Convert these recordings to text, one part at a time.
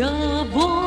Я ворова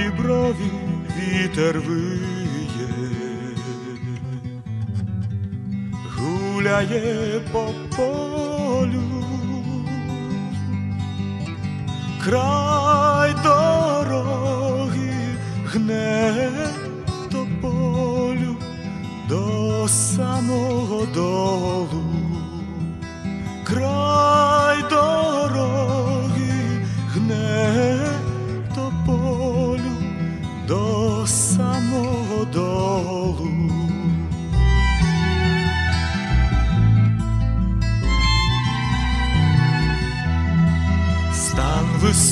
по діброві вітер виє, гуляє по полю, край дороги гне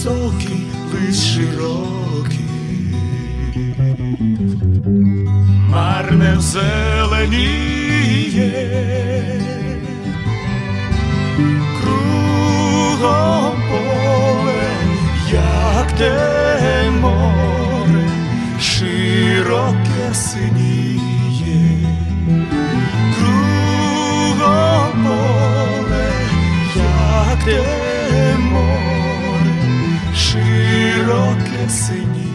високий, лиш широкий, марне зеленіє, кругом поле, як те Senhor.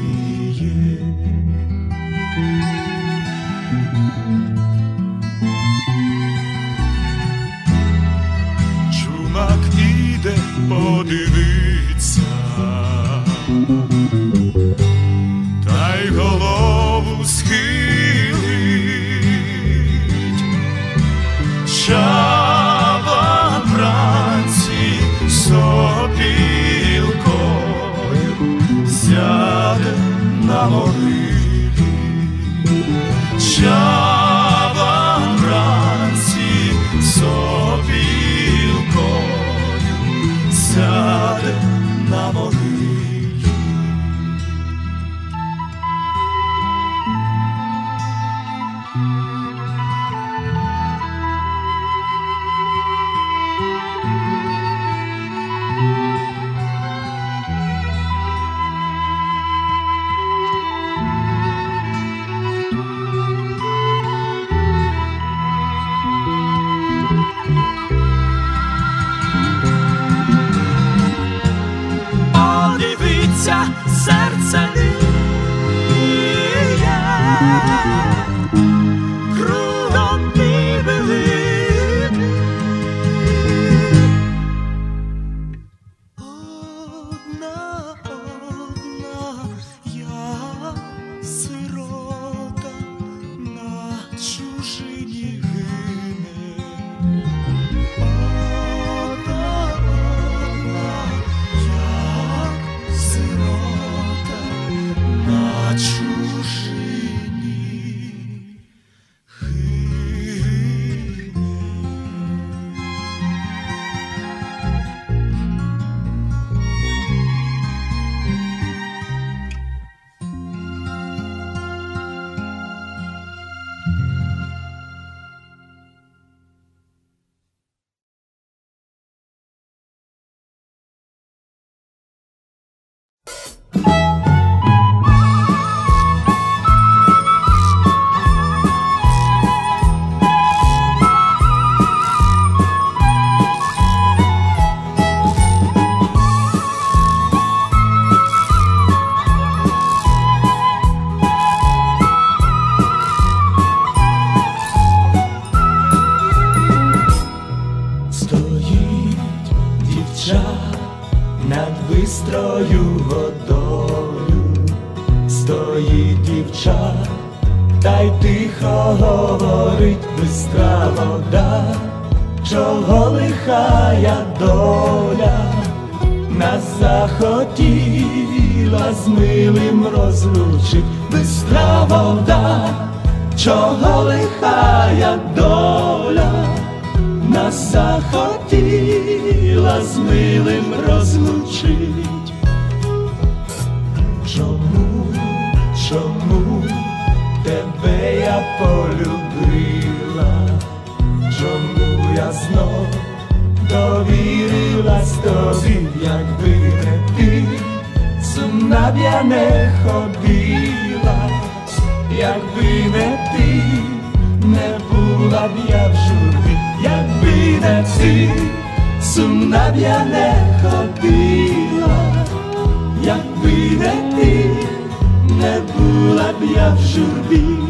much. Над бистрою водою, стоїть дівча, та й тихо говорить бистра вода, чого лихая доля нас захотіла з милим розлучить бистра вода, чого лихая доля нас захотіла з милим розлучить. Чому, чому тебе я полюбила? Чому я знов довірилась тобі, якби не ти, сумна б я не ходила, якби не ти, не була б я в журбі, якби не ти, сумна б я не ходила, якби не ти, не була б я в журбі.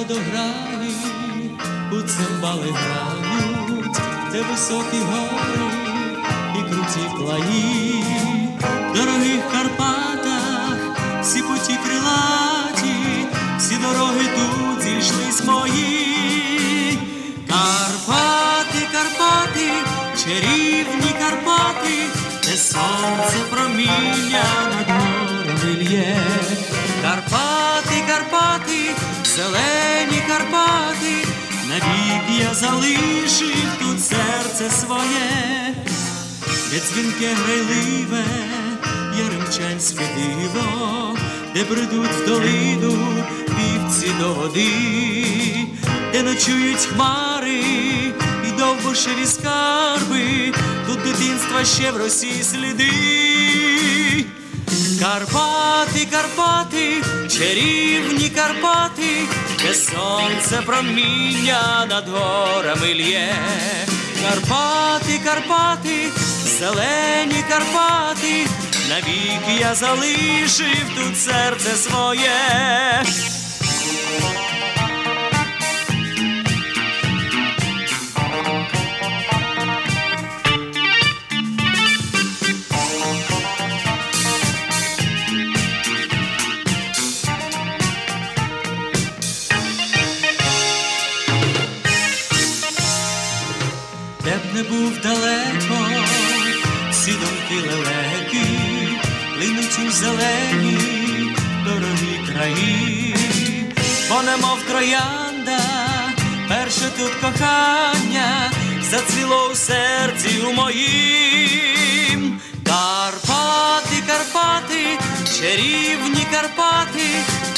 Водограї, у цимбали грають, де високі гори і круті плаї, в дорогих Карпатах, всі путі крилаті, всі дороги тут зійшлись мої. Карпати, Карпати, чарівні Карпати, де сонце проміння над горами лє. Карпати, Карпати, зелені Карпати, навік я залишив тут серце своє, де дзвінке грайливе, яремчанське диво, де бредуть в долину вівці до води, де ночують хмари і довбошеві скарби, тут дитинства ще в Росії сліди. Карпати, Карпати, чарівні Карпати, де сонце проміння над горами лє. Карпати, Карпати, зелені Карпати, навік я залишив тут серце своє. Краї, бо немов троянда, перше тут кохання зацвіло у серці у моїм. Карпати, Карпати, чарівні Карпати,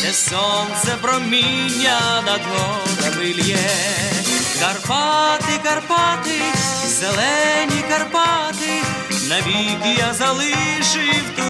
де сонце проміння над горами лє. Карпати, Карпати, зелені Карпати, навік я залишив тут.